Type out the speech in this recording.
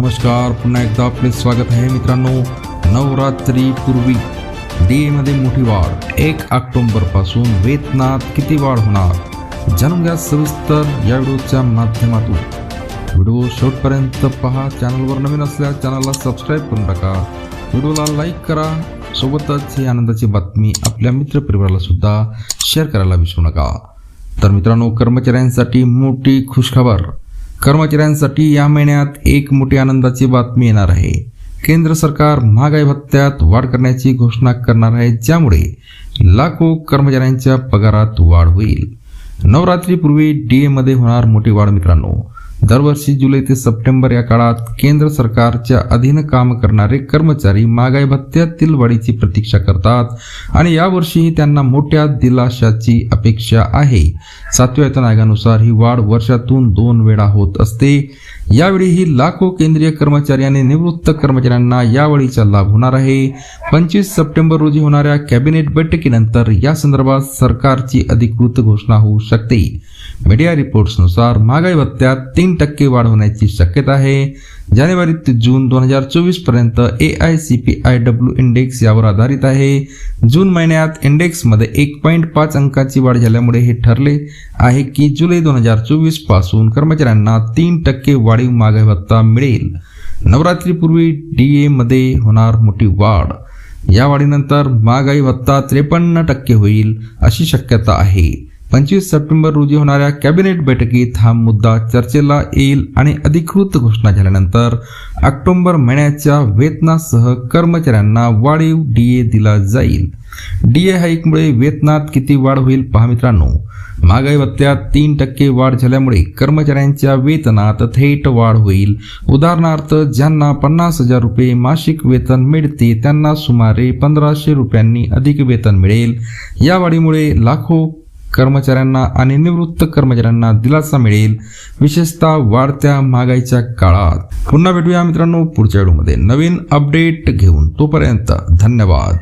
नमस्कार पुन्हा एकदा आपले स्वागत आहे मित्रांनो. नवरात्री पूर्वी डीएमध्ये मोठी वाढ. एक ऑक्टोंबरपासून वेतनात किती वाढ होणार? जाणून घ्या सविस्तर या व्हिडिओच्या माध्यमातून. व्हिडिओ शेवटपर्यंत पहा चॅनलवर नवीन असल्यास चॅनलला सबस्क्राईब करून टाका. व्हिडिओला लाईक करा. सोबतच ही आनंदाची बातमी आपल्या मित्रपरिवाराला सुद्धा शेअर करायला विसरू नका. तर मित्रांनो कर्मचाऱ्यांसाठी मोठी खुशखबर. कर्मचाऱ्यांसाठी या महिन्यात एक मोठी आनंदाची बातमी येणार आहे. केंद्र सरकार महागाई भत्त्यात वाढ करण्याची घोषणा करणार आहे ज्यामुळे लाखो कर्मचाऱ्यांच्या पगारात वाढ होईल. नवरात्रीपूर्वी डी एमध्ये होणार मोठी वाढ मित्रांनो. दरवर्षी जुलै ते सप्टेंबर या काळात केंद्र सरकारच्या अधीन काम करणारे कर्मचारी महागाई भत्त्यातील वाढीची प्रतीक्षा करतात आणि यावर्षीही त्यांना मोठ्या दिलाशाची अपेक्षा आहे. सातव्या वेतन आयोगानुसार ही वाढ वर्षातून दोन वेळा होत असते. यावेळीही लाखो केंद्रीय कर्मचारी आणि निवृत्त कर्मचाऱ्यांना यावेळीचा लाभ होणार आहे. पंचवीस सप्टेंबर रोजी होणाऱ्या कॅबिनेट बैठकीनंतर या संदर्भात सरकारची अधिकृत घोषणा होऊ शकते. मीडिया रिपोर्ट्सनुसार महागाई भत्त्यात तीन टक्के वाढ होण्याची शक्यता आहे. जानेवारी ते जून दोन हजार चोवीसपर्यंत A I C P I W index यावर आधारित आहे. जून महिन्यात इंडेक्समध्ये एक पॉईंट पाच अंकाची वाढ झाल्यामुळे हे ठरले आहे की जुलै दोन हजार चोवीसपासून कर्मचाऱ्यांना तीन टक्के वाढीव महागाई भत्ता मिळेल. नवरात्रीपूर्वी डी एमध्ये होणार मोठी वाढ. या वाढीनंतर महागाई भत्ता त्रेपन्न टक्के होईल अशी शक्यता आहे. पंचवीस सप्टेंबर रोजी होणाऱ्या कॅबिनेट बैठकीत हा मुद्दा चर्चेला येईल आणि अधिकृत घोषणा झाल्यानंतर ऑक्टोबर महिन्याच्या वेतनासह कर्मचाऱ्यांना वाढीव डीए दिला जाईल. डीए हाईकमुळे वेतनात किती वाढ होईल पहा मित्रांनो. महागाई भत्त्यात तीन टक्के वाढ झाल्यामुळे कर्मचाऱ्यांच्या वेतनात थेट वाढ होईल. उदाहरणार्थ ज्यांना पन्नास हजार रुपये मासिक वेतन मिळते त्यांना सुमारे पंधराशे रुपयांनी अधिक वेतन मिळेल. या वाढीमुळे लाखो कर्मचाऱ्यांना आणि निवृत्त कर्मचाऱ्यांना दिलासा मिळेल विशेषतः वाढत्या महागाईच्या काळात. पुन्हा भेटूया मित्रांनो पुढच्या व्हिडिओमध्ये. नवीन अपडेट घेऊन तोपर्यंत धन्यवाद.